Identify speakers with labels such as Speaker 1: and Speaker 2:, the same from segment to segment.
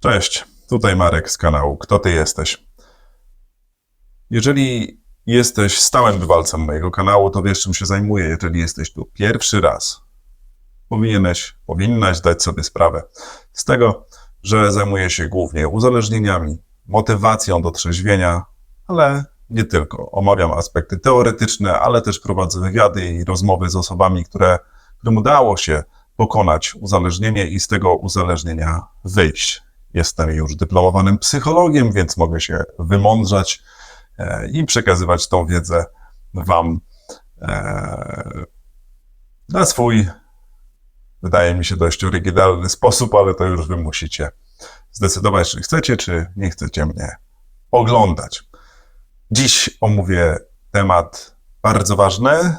Speaker 1: Cześć, tutaj Marek z kanału Kto Ty Jesteś? Jeżeli jesteś stałym bywalcem mojego kanału, to wiesz czym się zajmuję. Jeżeli jesteś tu pierwszy raz, powinieneś, powinnaś dać sobie sprawę z tego, że zajmuję się głównie uzależnieniami, motywacją do trzeźwienia, ale nie tylko. Omawiam aspekty teoretyczne, ale też prowadzę wywiady i rozmowy z osobami, które, którym udało się pokonać uzależnienie i z tego uzależnienia wyjść. Jestem już dyplomowanym psychologiem, więc mogę się wymądrzać e, i przekazywać tą wiedzę Wam e, na swój, wydaje mi się, dość oryginalny sposób, ale to już Wy musicie zdecydować, czy chcecie, czy nie chcecie mnie oglądać. Dziś omówię temat bardzo ważny.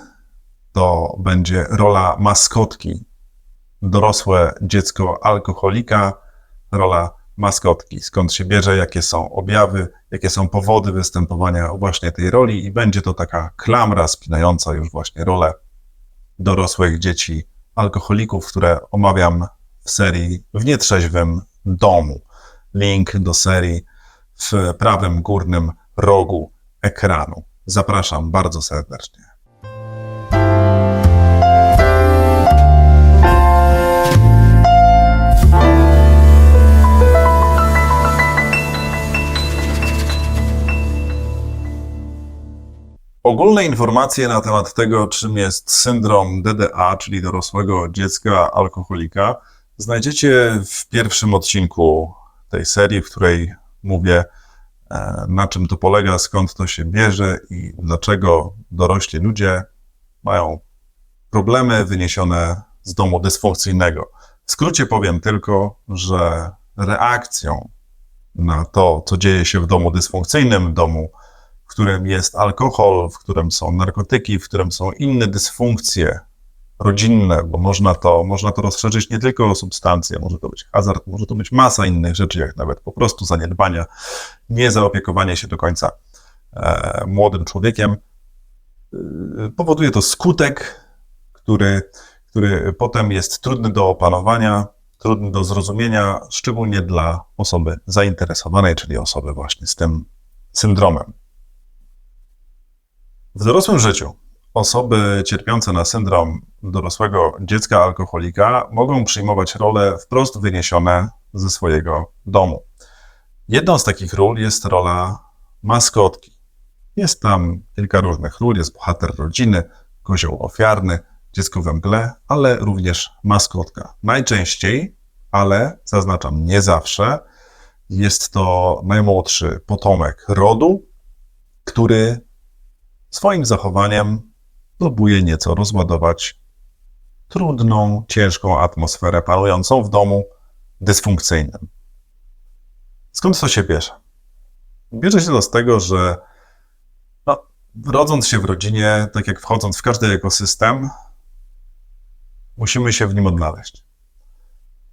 Speaker 1: To będzie rola maskotki. Dorosłe dziecko alkoholika, rola maskotki. Skąd się bierze, jakie są objawy, jakie są powody występowania właśnie tej roli, i będzie to taka klamra spinająca już właśnie rolę dorosłych dzieci alkoholików, które omawiam w serii w nietrzeźwym domu. Link do serii w prawym górnym rogu ekranu. Zapraszam bardzo serdecznie. Ogólne informacje na temat tego, czym jest syndrom DDA, czyli dorosłego dziecka alkoholika, znajdziecie w pierwszym odcinku tej serii, w której mówię, e, na czym to polega, skąd to się bierze i dlaczego dorośli ludzie mają problemy wyniesione z domu dysfunkcyjnego. W skrócie powiem tylko, że reakcją na to, co dzieje się w domu dysfunkcyjnym, domu w którym jest alkohol, w którym są narkotyki, w którym są inne dysfunkcje rodzinne, bo można to, można to rozszerzyć nie tylko o substancje, może to być hazard, może to być masa innych rzeczy, jak nawet po prostu zaniedbania, niezaopiekowanie się do końca e, młodym człowiekiem. E, powoduje to skutek, który, który potem jest trudny do opanowania, trudny do zrozumienia, szczególnie dla osoby zainteresowanej, czyli osoby właśnie z tym syndromem. W dorosłym życiu osoby cierpiące na syndrom dorosłego dziecka alkoholika mogą przyjmować role wprost wyniesione ze swojego domu. Jedną z takich ról jest rola maskotki. Jest tam kilka różnych ról, jest bohater rodziny, kozioł ofiarny, dziecko we mgle, ale również maskotka. Najczęściej, ale zaznaczam nie zawsze, jest to najmłodszy potomek rodu, który swoim zachowaniem próbuje nieco rozładować trudną, ciężką atmosferę panującą w domu dysfunkcyjnym. Skąd to się bierze? Bierze się to z tego, że no, rodząc się w rodzinie, tak jak wchodząc w każdy ekosystem, musimy się w nim odnaleźć.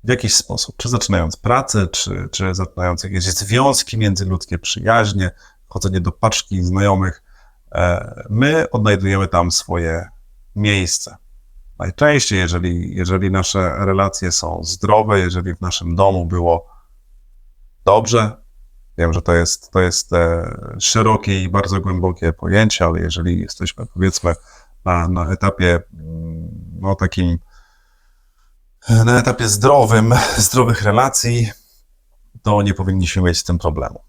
Speaker 1: W jakiś sposób. Czy zaczynając pracę, czy, czy zaczynając jakieś związki międzyludzkie, przyjaźnie, wchodzenie do paczki znajomych, my odnajdujemy tam swoje miejsce. Najczęściej, jeżeli, jeżeli nasze relacje są zdrowe, jeżeli w naszym domu było dobrze, wiem, że to jest, to jest e, szerokie i bardzo głębokie pojęcie, ale jeżeli jesteśmy powiedzmy na, na etapie mm, no, takim, na etapie zdrowym, zdrowych relacji, to nie powinniśmy mieć z tym problemu.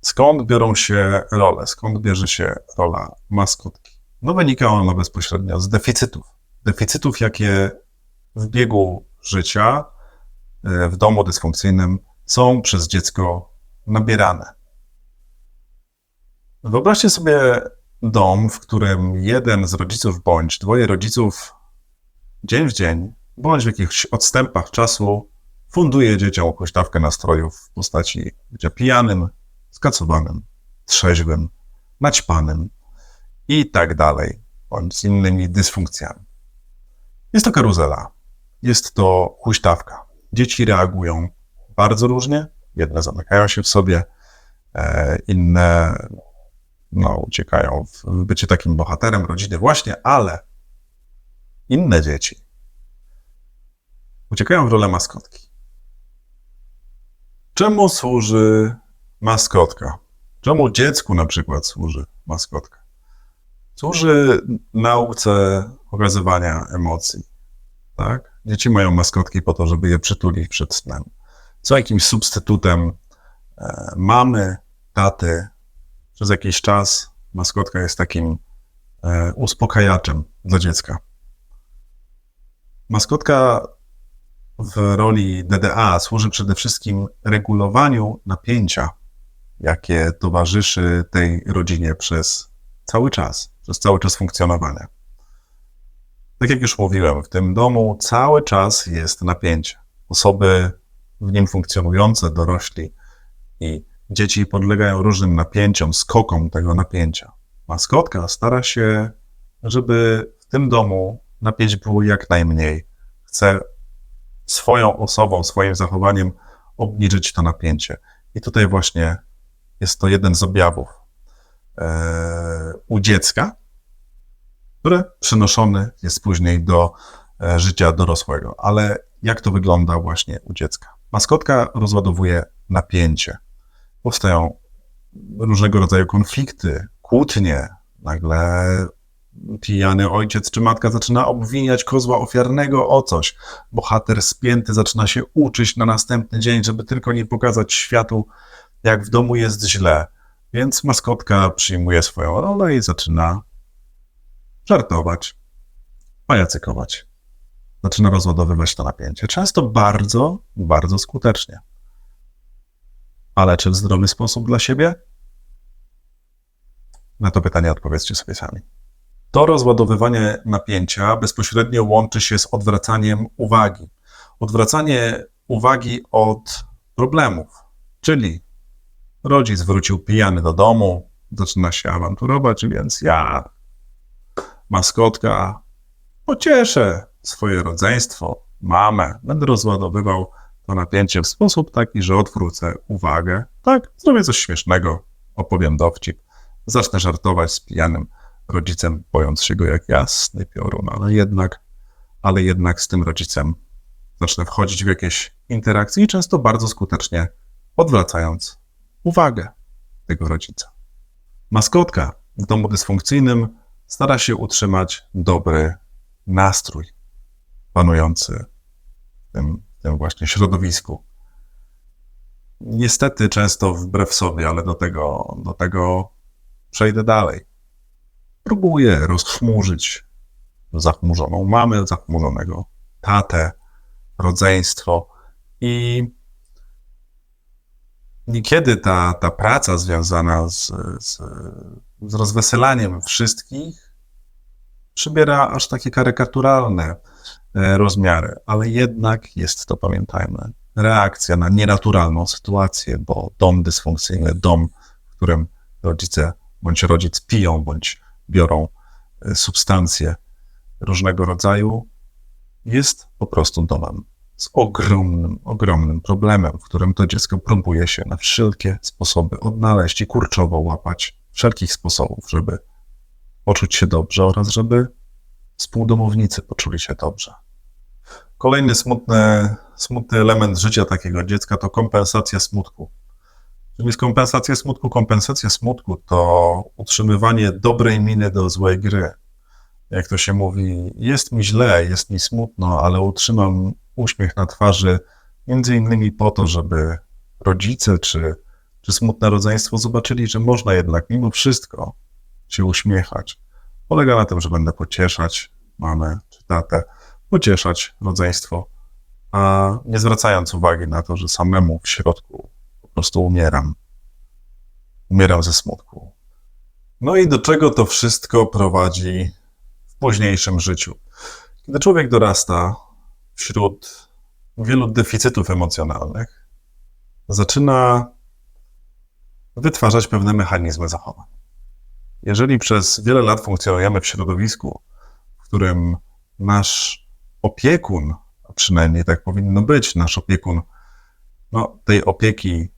Speaker 1: Skąd biorą się role? Skąd bierze się rola maskotki? No wynika ona bezpośrednio z deficytów. Deficytów, jakie w biegu życia, e, w domu dysfunkcyjnym są przez dziecko nabierane. Wyobraźcie sobie dom, w którym jeden z rodziców bądź dwoje rodziców dzień w dzień, bądź w jakichś odstępach czasu funduje dzieciom huśtawkę nastrojów w postaci bycia pijanym, skacowanym, trzeźwym, naćpanym i tak dalej, bądź z innymi dysfunkcjami. Jest to karuzela, jest to huśtawka. Dzieci reagują bardzo różnie, jedne zamykają się w sobie, e, inne no, uciekają w bycie takim bohaterem rodziny właśnie, ale inne dzieci uciekają w rolę maskotki. Czemu służy maskotka? Czemu dziecku na przykład służy maskotka? Służy nauce okazywania emocji. Tak? Dzieci mają maskotki po to, żeby je przytulić przed snem. Są jakimś substytutem e, mamy, taty. Przez jakiś czas maskotka jest takim e, uspokajaczem dla dziecka. Maskotka w roli DDA służy przede wszystkim regulowaniu napięcia, jakie towarzyszy tej rodzinie przez cały czas, przez cały czas funkcjonowania. Tak jak już mówiłem, w tym domu cały czas jest napięcie. Osoby w nim funkcjonujące, dorośli i dzieci podlegają różnym napięciom, skokom tego napięcia. Maskotka stara się, żeby w tym domu napięć było jak najmniej. Chce swoją osobą, swoim zachowaniem obniżyć to napięcie. I tutaj właśnie jest to jeden z objawów e, u dziecka, który przenoszony jest później do e, życia dorosłego. Ale jak to wygląda właśnie u dziecka? Maskotka rozładowuje napięcie. Powstają różnego rodzaju konflikty, kłótnie, nagle pijany ojciec czy matka zaczyna obwiniać kozła ofiarnego o coś. Bohater spięty zaczyna się uczyć na następny dzień, żeby tylko nie pokazać światu, jak w domu jest źle. Więc maskotka przyjmuje swoją rolę i zaczyna żartować, pajacykować. Zaczyna rozładowywać to napięcie. Często bardzo, bardzo skutecznie. Ale czy w zdrowy sposób dla siebie? Na to pytanie odpowiedzcie sobie sami. To rozładowywanie napięcia bezpośrednio łączy się z odwracaniem uwagi. Odwracanie uwagi od problemów, czyli rodzic wrócił pijany do domu, zaczyna się awanturować, więc ja, maskotka, pocieszę swoje rodzeństwo, mamę, będę rozładowywał to napięcie w sposób taki, że odwrócę uwagę. Tak, zrobię coś śmiesznego, opowiem dowcip, zacznę żartować z pijanym rodzicem, bojąc się go jak jasny piorun, ale jednak, ale jednak z tym rodzicem zacznę wchodzić w jakieś interakcje i często bardzo skutecznie odwracając uwagę tego rodzica. Maskotka w domu dysfunkcyjnym stara się utrzymać dobry nastrój panujący w tym, w tym właśnie środowisku. Niestety często wbrew sobie, ale do tego, do tego przejdę dalej próbuje rozchmurzyć zachmurzoną mamę, zachmurzonego tatę, rodzeństwo i niekiedy ta, ta praca związana z, z, z rozweselaniem wszystkich przybiera aż takie karykaturalne e, rozmiary, ale jednak jest to, pamiętajmy, reakcja na nienaturalną sytuację, bo dom dysfunkcyjny, dom, w którym rodzice bądź rodzic piją, bądź biorą e, substancje różnego rodzaju, jest po prostu domem z ogromnym, ogromnym problemem, w którym to dziecko próbuje się na wszelkie sposoby odnaleźć i kurczowo łapać wszelkich sposobów, żeby poczuć się dobrze oraz żeby współdomownicy poczuli się dobrze. Kolejny smutny, smutny element życia takiego dziecka to kompensacja smutku. Czym jest kompensacja smutku? Kompensacja smutku to utrzymywanie dobrej miny do złej gry. Jak to się mówi, jest mi źle, jest mi smutno, ale utrzymam uśmiech na twarzy, między innymi po to, żeby rodzice czy, czy smutne rodzeństwo zobaczyli, że można jednak mimo wszystko się uśmiechać. Polega na tym, że będę pocieszać mamę czy tatę, pocieszać rodzeństwo, a nie zwracając uwagi na to, że samemu w środku prostu umieram. Umieram ze smutku. No i do czego to wszystko prowadzi późniejszym życiu? Kiedy człowiek dorasta wśród wielu deficytów emocjonalnych, zaczyna wytwarzać pewne mechanizmy zachowań. Jeżeli przez wiele lat funkcjonujemy w środowisku, w którym nasz opiekun, a przynajmniej tak powinno być, nasz opiekun, no, tej opieki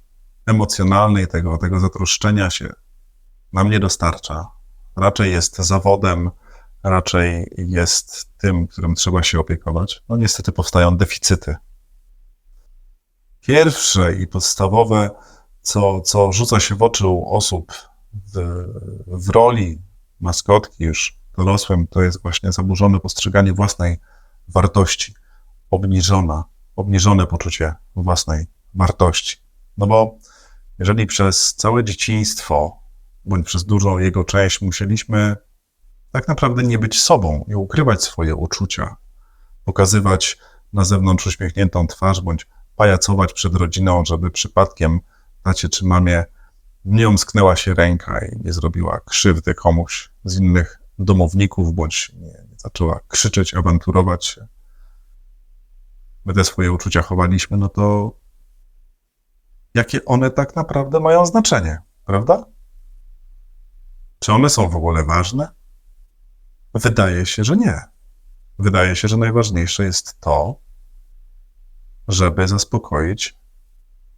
Speaker 1: emocjonalnej, tego, tego zatroszczenia się nam nie dostarcza. Raczej jest zawodem, raczej jest tym, którym trzeba się opiekować. No niestety powstają deficyty. Pierwsze i podstawowe, co, co rzuca się w oczy u osób w, w roli maskotki już dorosłym, to jest właśnie zaburzone postrzeganie własnej wartości, obniżona, obniżone poczucie własnej wartości. No bo jeżeli przez całe dzieciństwo, bądź przez dużą jego część musieliśmy tak naprawdę nie być sobą i ukrywać swoje uczucia, pokazywać na zewnątrz uśmiechniętą twarz, bądź pajacować przed rodziną, żeby przypadkiem tacie czy mamie nie omsknęła się ręka i nie zrobiła krzywdy komuś z innych domowników, bądź nie, nie zaczęła krzyczeć, awanturować się. My te swoje uczucia chowaliśmy, no to jakie one tak naprawdę mają znaczenie, prawda? Czy one są w ogóle ważne? Wydaje się, że nie. Wydaje się, że najważniejsze jest to, żeby zaspokoić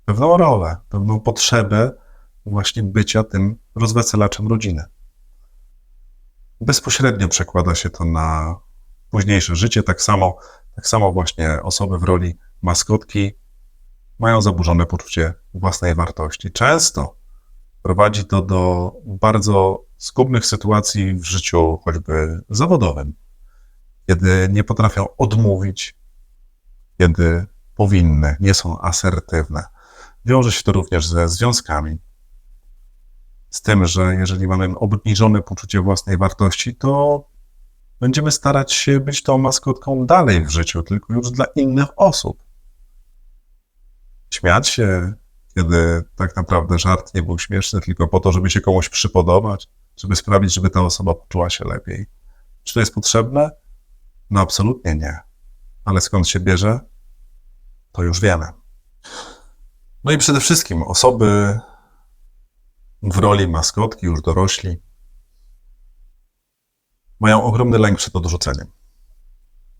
Speaker 1: pewną rolę, pewną potrzebę właśnie bycia tym rozweselaczem rodziny. Bezpośrednio przekłada się to na późniejsze życie. Tak samo, tak samo właśnie osoby w roli maskotki mają zaburzone poczucie własnej wartości. Często prowadzi to do bardzo zgubnych sytuacji w życiu choćby zawodowym, kiedy nie potrafią odmówić, kiedy powinny, nie są asertywne. Wiąże się to również ze związkami. Z tym, że jeżeli mamy obniżone poczucie własnej wartości, to będziemy starać się być tą maskotką dalej w życiu, tylko już dla innych osób. Śmiać się, kiedy tak naprawdę żart nie był śmieszny, tylko po to, żeby się komuś przypodobać, żeby sprawić, żeby ta osoba poczuła się lepiej. Czy to jest potrzebne? No absolutnie nie. Ale skąd się bierze? To już wiemy. No i przede wszystkim osoby w roli maskotki, już dorośli, mają ogromny lęk przed odrzuceniem.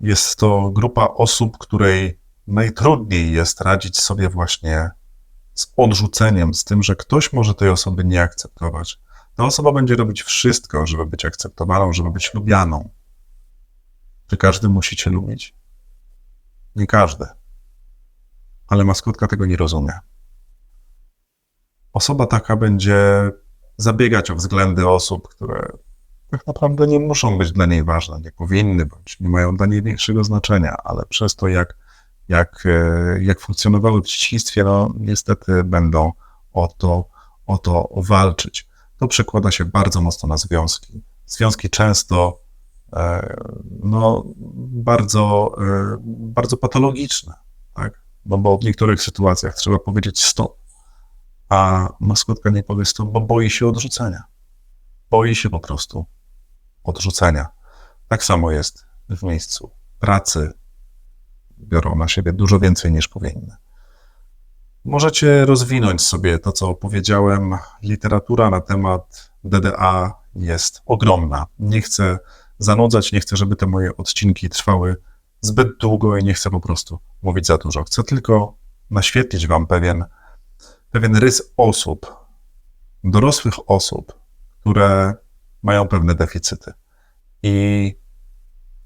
Speaker 1: Jest to grupa osób, której najtrudniej jest radzić sobie właśnie z odrzuceniem, z tym, że ktoś może tej osoby nie akceptować. Ta osoba będzie robić wszystko, żeby być akceptowaną, żeby być lubianą. Czy każdy musi cię lubić? Nie każdy. Ale maskotka tego nie rozumie. Osoba taka będzie zabiegać o względy osób, które tak naprawdę nie muszą być dla niej ważne, nie powinny bądź nie mają dla niej większego znaczenia, ale przez to, jak, jak, e, jak funkcjonowały w dzieciństwie, no niestety będą o to, o to walczyć. To przekłada się bardzo mocno na związki. Związki często e, no, bardzo, e, bardzo patologiczne, tak? No bo w niektórych sytuacjach trzeba powiedzieć stop, a maskotka nie powie stop, bo boi się odrzucenia. Boi się po prostu odrzucenia. Tak samo jest w miejscu pracy. Biorą na siebie dużo więcej niż powinny. Możecie rozwinąć sobie to, co opowiedziałem. Literatura na temat DDA jest ogromna. Nie chcę zanudzać, nie chcę, żeby te moje odcinki trwały zbyt długo i nie chcę po prostu mówić za dużo. Chcę tylko naświetlić Wam pewien, pewien rys osób, dorosłych osób, które mają pewne deficyty. I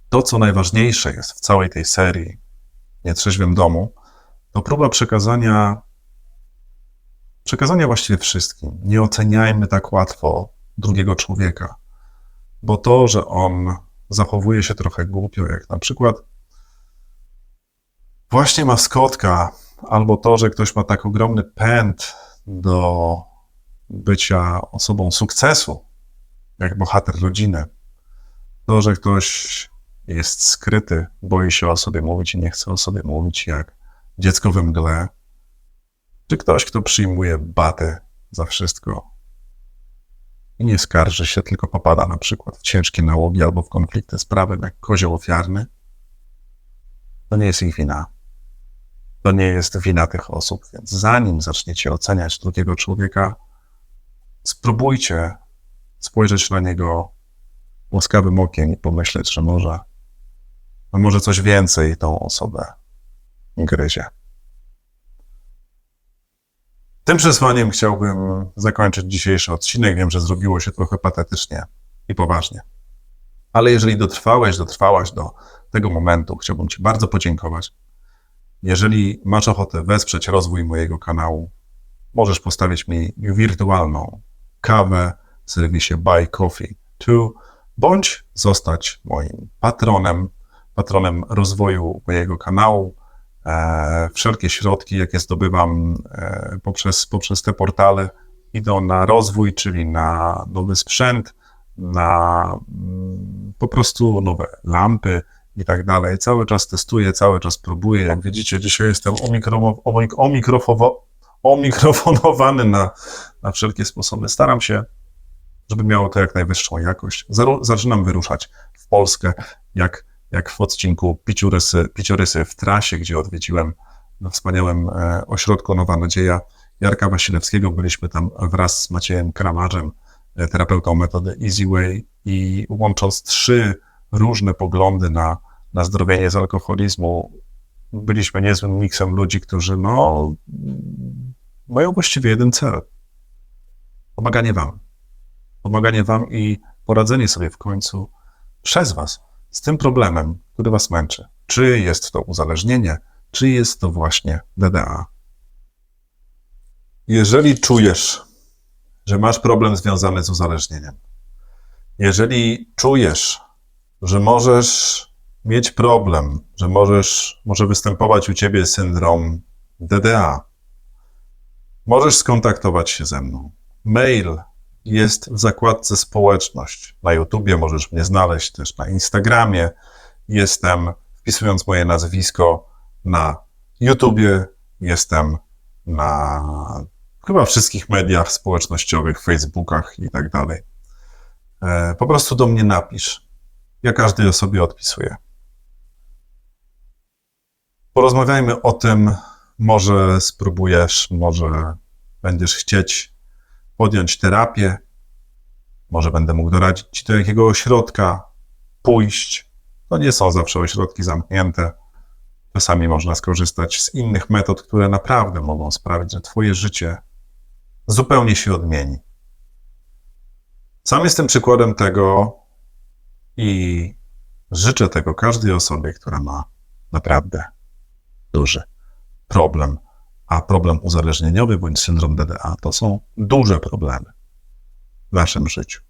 Speaker 1: to, co najważniejsze jest w całej tej serii Nietrzeźwym Domu, to próba przekazania, przekazania właściwie wszystkim. Nie oceniajmy tak łatwo drugiego człowieka, bo to, że on zachowuje się trochę głupio, jak na przykład właśnie maskotka, albo to, że ktoś ma tak ogromny pęd do bycia osobą sukcesu, jak bohater rodziny. To, że ktoś jest skryty, boi się o sobie mówić i nie chce o sobie mówić, jak dziecko we mgle, czy ktoś, kto przyjmuje batę za wszystko i nie skarży się, tylko popada na przykład w ciężkie nałogi albo w konflikty z prawem, jak kozioł ofiarny, to nie jest ich wina. To nie jest wina tych osób, więc zanim zaczniecie oceniać drugiego człowieka, spróbujcie spojrzeć na niego łaskawym okiem i pomyśleć, że może, a może coś więcej tą osobę gryzie. Tym przesłaniem chciałbym zakończyć dzisiejszy odcinek. Wiem, że zrobiło się trochę patetycznie i poważnie. Ale jeżeli dotrwałeś, dotrwałaś do tego momentu, chciałbym Ci bardzo podziękować. Jeżeli masz ochotę wesprzeć rozwój mojego kanału, możesz postawić mi wirtualną kawę w serwisie Buy Coffee 2, bądź zostać moim patronem, patronem rozwoju mojego kanału. E, wszelkie środki, jakie zdobywam e, poprzez, poprzez te portale, idą na rozwój, czyli na nowy sprzęt, na mm, po prostu nowe lampy i tak dalej. Cały czas testuję, cały czas próbuję. Jak widzicie, dzisiaj jestem omikrofonowany na, na wszelkie sposoby. Staram się, żeby miało to jak najwyższą jakość. Zaczynam wyruszać w Polskę, jak, jak w odcinku Piciorysy, Piciorysy w trasie, gdzie odwiedziłem we wspaniałym e, ośrodku Nowa Nadzieja Jarka Wasilewskiego. Byliśmy tam wraz z Maciejem Kramarzem, e, terapeutą metody Easy Way i łącząc trzy różne poglądy na, na zdrowienie z alkoholizmu, byliśmy niezłym miksem ludzi, którzy no, mają właściwie jeden cel. Pomaganie wam. Pomaganie wam i poradzenie sobie w końcu przez was z tym problemem, który was męczy. Czy jest to uzależnienie, czy jest to właśnie DDA. Jeżeli czujesz, że masz problem związany z uzależnieniem, jeżeli czujesz, że możesz mieć problem, że możesz, może występować u ciebie syndrom DDA, możesz skontaktować się ze mną. Mail jest w zakładce społeczność. Na YouTubie możesz mnie znaleźć, też na Instagramie. Jestem, wpisując moje nazwisko na YouTubie, jestem na chyba wszystkich mediach społecznościowych, Facebookach i tak dalej. E, Po prostu do mnie napisz. Ja każdej osobie odpisuję. Porozmawiajmy o tym, może spróbujesz, może będziesz chcieć podjąć terapię, może będę mógł doradzić ci do jakiego ośrodka pójść. To nie są zawsze ośrodki zamknięte. Czasami można skorzystać z innych metod, które naprawdę mogą sprawić, że Twoje życie zupełnie się odmieni. Sam jestem przykładem tego i życzę tego każdej osobie, która ma naprawdę duży problem. A problem uzależnieniowy bądź syndrom DDA to są duże problemy w naszym życiu.